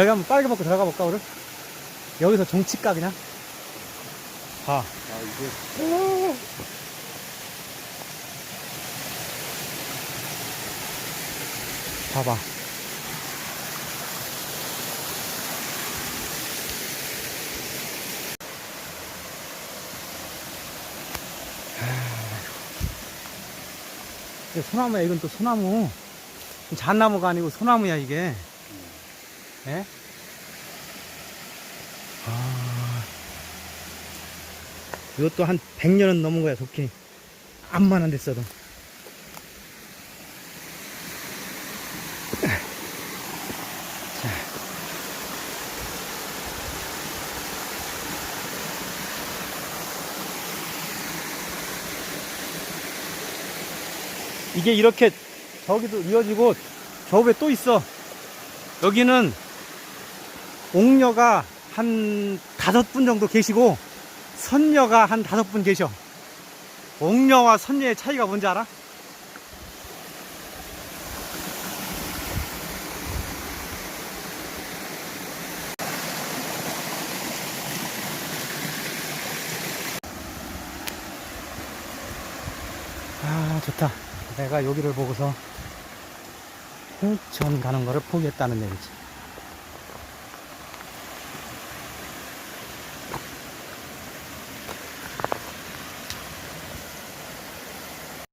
저기 한번 빨개 먹고 들어가 볼까, 우리? 여기서 종치까, 그냥? 봐. 아, 이게. 봐봐. 소나무야, 이건 또 소나무. 잣나무가 아니고 소나무야, 이게. 예? 아. 이것도 한 100년은 넘은 거야, 도끼. 암만 됐어도. 이게 이렇게 저기도 이어지고 저 위에 또 있어. 여기는 옥녀가 한 다섯 분 정도 계시고 선녀가 한 다섯 분 계셔. 옥녀와 선녀의 차이가 뭔지 알아? 아 좋다. 내가 여기를 보고서 홍천 가는 거를 포기했다는 얘기지.